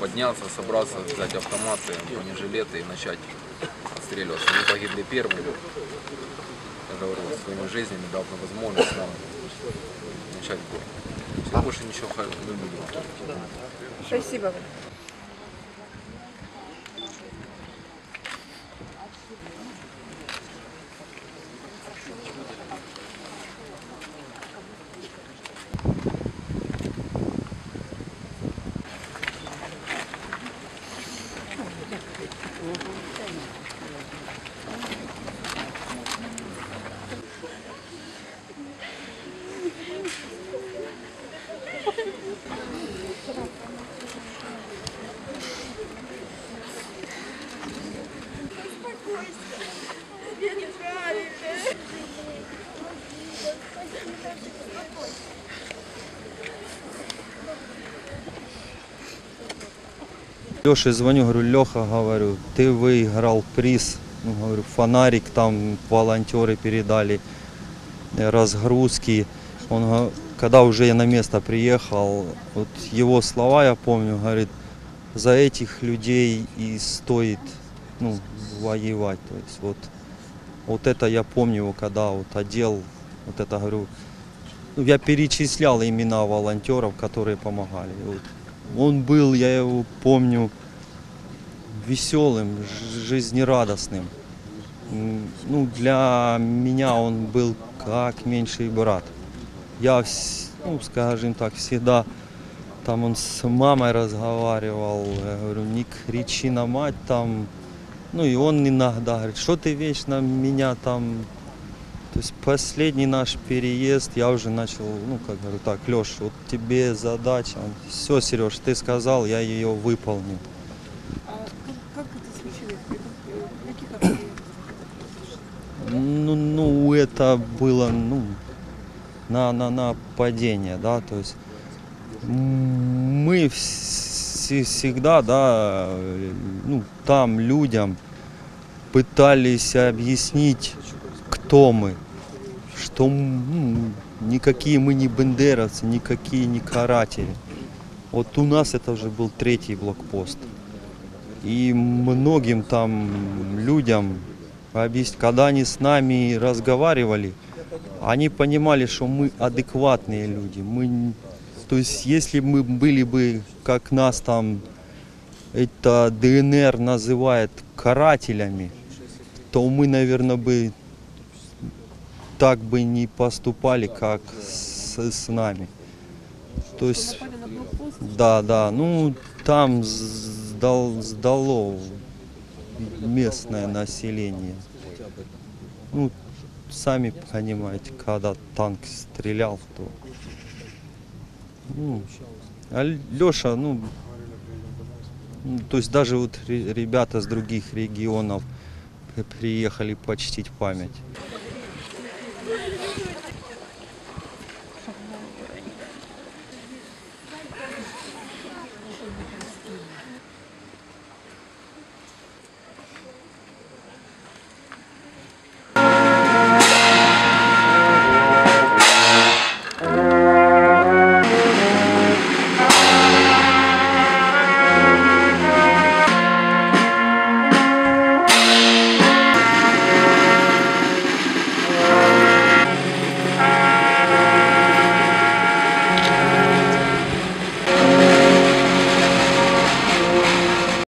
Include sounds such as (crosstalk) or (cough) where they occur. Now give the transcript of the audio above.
Поднялся, собрался взять автоматы, ну, бронежилеты и начать отстреливаться. Мы погибли первыми. Я говорю, своими жизнями дал на возможность нам начать бой. Все, больше ничего не будет. Спасибо. Леше звоню, говорю, Леха, говорю, ты выиграл приз, ну, говорю, фонарик там волонтеры передали, разгрузки. Он, когда уже я на место приехал, вот его слова я помню, говорит, за этих людей и стоит ну, воевать. То есть вот, вот это я помню когда вот одел, вот это говорю, я перечислял имена волонтеров, которые помогали. Вот. Он был, я его помню, веселым, жизнерадостным. Ну, для меня он был как меньший брат. Я, ну, скажем так, всегда там он с мамой разговаривал, я говорю, не кричи на мать там. Ну и он иногда говорит, что ты вечно меня там то есть последний наш переезд я уже начал, ну как говорю, так, Леш, вот тебе задача. Все, Сереж, ты сказал, я ее выполню. А как, как это случилось? Каких обстоятельствах? Ну, ну это было, ну, на, на, на падение, да, то есть мы вс- всегда, да, э, ну, там людям пытались объяснить, кто мы, что м, никакие мы не бендеровцы, никакие не каратели. Вот у нас это уже был третий блокпост. И многим там людям объяснить, когда они с нами разговаривали, они понимали, что мы адекватные люди. Мы, то есть, если мы были бы, как нас там это ДНР называет карателями, то мы, наверное, бы так бы не поступали, как с, с нами. То есть, да, да, ну там сдал, сдало местное население. Ну, сами понимаете, когда танк стрелял, то... Ну, а ну, то есть даже вот ре- ребята с других регионов при- приехали почтить память. Thank (laughs) you.